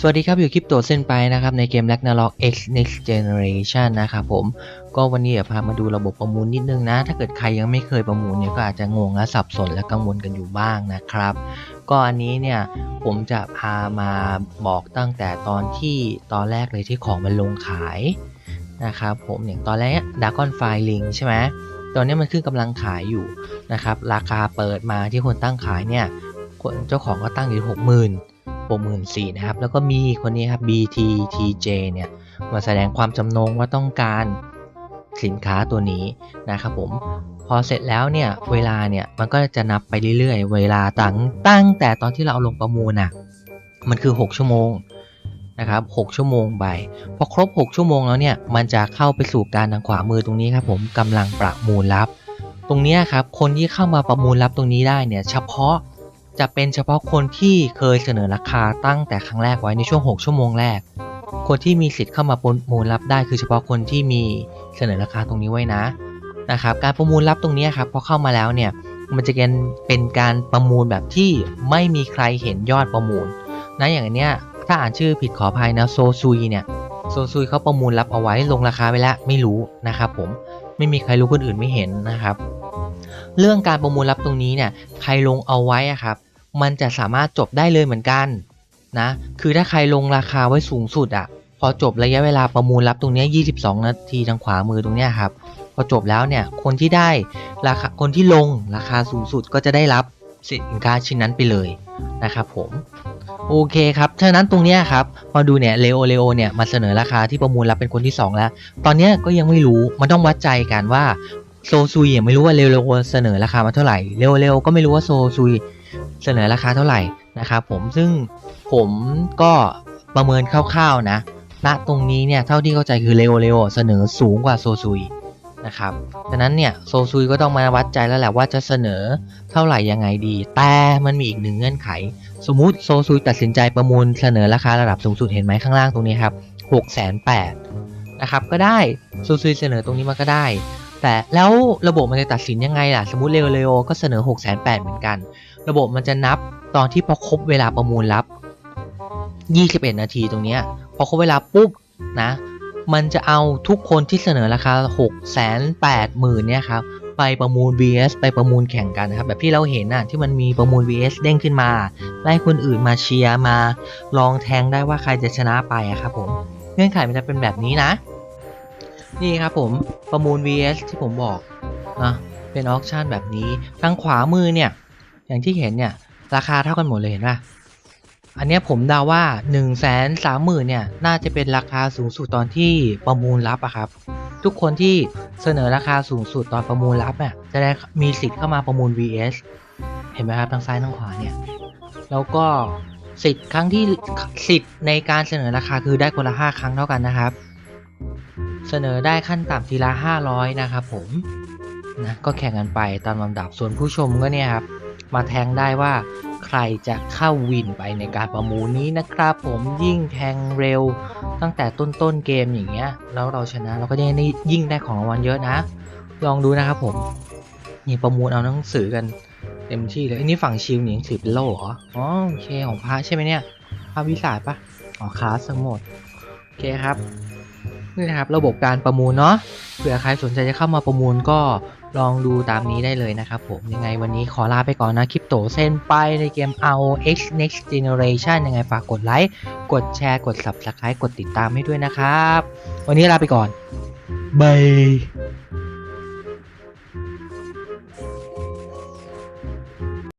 สวัสดีครับ อยู่คลิปตัวเส้นไปนะครับ ในเกม Ragnarok X Next Generation นะครับผมก็วันนี้เดี๋ยวพามาดูระบบประมูลนิดนึงนะ ถ้าเกิดใครยังไม่เคยประมูลเนี่ยก็อาจจะงงและสับสนและกังวลกันอยู่บ้างนะครับ ก็อันนี้เนี่ยผมจะพามาบอกตั้งแต่ตอนที่ตอนแรกเลยที่ของมันลงขายนะครับผมอย่างตอนแรกดากอนไฟลิงใช่ไหมตอนนี้มันขึ้นกำลังขายอยู่นะครับราคาเปิดมาที่คนตั้งขายเนี่ยเจ้าของก็ตั้งอยู่หกหมื่น 64,000นะครับ แล้วก็มีคนนี้ครับ BTTJ เนี่ยมาแสดงความจำนงว่าต้องการสินค้าตัวนี้นะครับผมพอเสร็จแล้วเนี่ยเวลาเนี่ยมันก็จะนับไปเรื่อยๆ เวลาตั้งตั้งแต่ตอนที่เราเอาลงประมูลน่ะมันคือ 6 ชั่วโมงนะครับ6ชั่วโมงไปพอครบ 6 ชั่วโมงแล้วเนี่ยมันจะเข้าไปสู่การทางขวามือตรงนี้ครับผมกำลังประมูลรับ ตรงนี้ครับคนที่เข้ามาประมูลรับตรงนี้ได้เนี่ยเฉพาะ จะเป็นเฉพาะคนที่เคยเสนอราคาตั้งแต่ครั้งแรกไว้ในช่วง 6 ชั่วโมงแรก คนที่มีสิทธิ์เข้ามาประมูลรับได้คือเฉพาะคนที่มีเสนอราคาตรงนี้ไว้นะนะครับการประมูลรับตรงนี้ครับพอเข้ามาแล้วเนี่ยมันจะเป็นการประมูลแบบที่ไม่มีใครเห็นยอดประมูลนะอย่างนเนี้ยถ้าอ่านชื่อผิดขออภัยนะโซซุยเนี่ยโซซุยเขาประมูลรับเอาไว้ลงราคาไปแล้วไม่รู้นะครับผมไม่มีใครรู้คนอื่นไม่เห็นนะครับ เรื่องการประมูลรับตรงนี้เนี่ยใครลงเอาไว้ครับ มันจะสามารถจบได้เลยเหมือนกันนะคือถ้าใครลงราคาไว้สูงสุดอะพอจบระยะเวลาประมูลรับตรงนี้ย22 นาทีทางขวามือตรงนี้ครับ พอจบแล้วเนี่ย คนที่ได้ราคา คนที่ลงราคาสูงสุดก็จะได้รับสินค้าชิ้นนั้นไปเลยนะครับผม โอเคครับฉะนั้นตรงนี้ครับพอดูเนี่ยเลโอเลโอเนี่ยมาเสนอราคาที่ประมูลรับเป็นคนที่ 2 แล้ว ตอนนี้ก็ยังไม่รู้ มันต้องวัดใจกันว่าโซซุยยังไม่รู้ว่าเลโอเลโอเสนอราคามาเท่าไหร่เลโอเลโอก็ไม่รู้ว่าโซซุย เสนอราคาเท่าไหร่นะครับผมซึ่งผมก็ประเมินคร่าวๆนะณตรงนี้เนี่ยเท่าที่เข้าใจคือเลโอเลโอเสนอสูงกว่าโซซุยนะครับดังนั้นเนี่ยโซซุยก็ต้องมาวัดใจแล้วแหละว่าจะเสนอเท่าไหร่ยังไงดี แต่มันมีอีกหนึ่งเงื่อนไข สมมุติโซซุยตัดสินใจประมูลเสนอราคาระดับสูงสุดเห็นไหมข้างล่างตรงนี้ครับ6 8 0 0 0นะครับก็ได้โซซุยเสนอตรงนี้มาก็ได้ แต่แล้วระบบมันจะตัดสินยังไงล่ะ สมมติเลโอเลโอก็เสนอ6 8 0 0 0เหมือนกัน ระบบมันจะนับตอนที่พอครบเวลาประมูลรับ 21 นาทีตรงนี้พอครบเวลาปุ๊บนะมันจะเอาทุกคนที่เสนอราคา 6 8 0 0 0 0เนี่ยครับไปประมูล VS ไปประมูลแข่งกันนะครับแบบที่เราเห็นน่ะที่มันมีประมูล VS เด้งขึ้นมาไล่คนอื่นมาเชียร์มา ลองแทงได้ว่าใครจะชนะไปอะครับผมเงื่อนไขมันจะเป็นแบบนี้นะ นี่ครับผมประมูล VS ที่ผมบอกนะเป็นออคชั่นแบบนี้ทางขวามือเนี่ย อย่างที่เห็นเนี่ย ราคาเท่ากันหมดเลยเห็นป่ะอันนี้ผมเดาว่า1นึ่งแสนสามหมื่นเนี่ย น่าจะเป็นราคาสูงสุดตอนที่ประมูลรับอะครับ ทุกคนที่เสนอราคาสูงสุดตอนประมูลรับเนี่ยจะได้มีสิทธิ์เข้ามาประมูล VS เห็นไหมครับทางซ้ายทางขวาเนี่ย แล้วก็สิทธิ์ครั้งที่สิทธิ์ในการเสนอราคาคือได้คนละ 5 ครั้งเท่ากันนะครับ เสนอได้ขั้นต่ำทีละ 500 นะครับผมนะก็แข่งกันไปตามลำดับส่วนผู้ชมก็เนี่ยครับ มาแทงได้ว่าใครจะเข้าวินไปในการประมูลนี้นะครับ ผมยิ่งแทงเร็วตั้งแต่ต้นต้นๆเกมอย่างเงี้ย แล้วเราชนะเราก็ได้ยิ่งได้ของรางวัลเยอะนะ ลองดูนะครับผมนี่ประมูลเอาหนังสือกันเต็มที่เลยอันนี้ฝั่งชิลนี่หนังสือเป็นโล่เหรออ๋อโอเคของพระใช่ไหมเนี่ยพระวิสาทปะอ๋อคลาสทั้งหมดโอเคครับนี่นะครับระบบการประมูลเนาะเผื่อใครสนใจจะเข้ามาประมูลก็ ลองดูตามนี้ได้เลยนะครับผมยังไงวันนี้ขอลาไปก่อนนะคลิปโตเส้นไปในเกม ROX Next Generation ยังไงฝากกดไลค์กดแชร์กด Subscribe กดติดตามให้ด้วยนะครับ วันนี้ลาไปก่อนบาย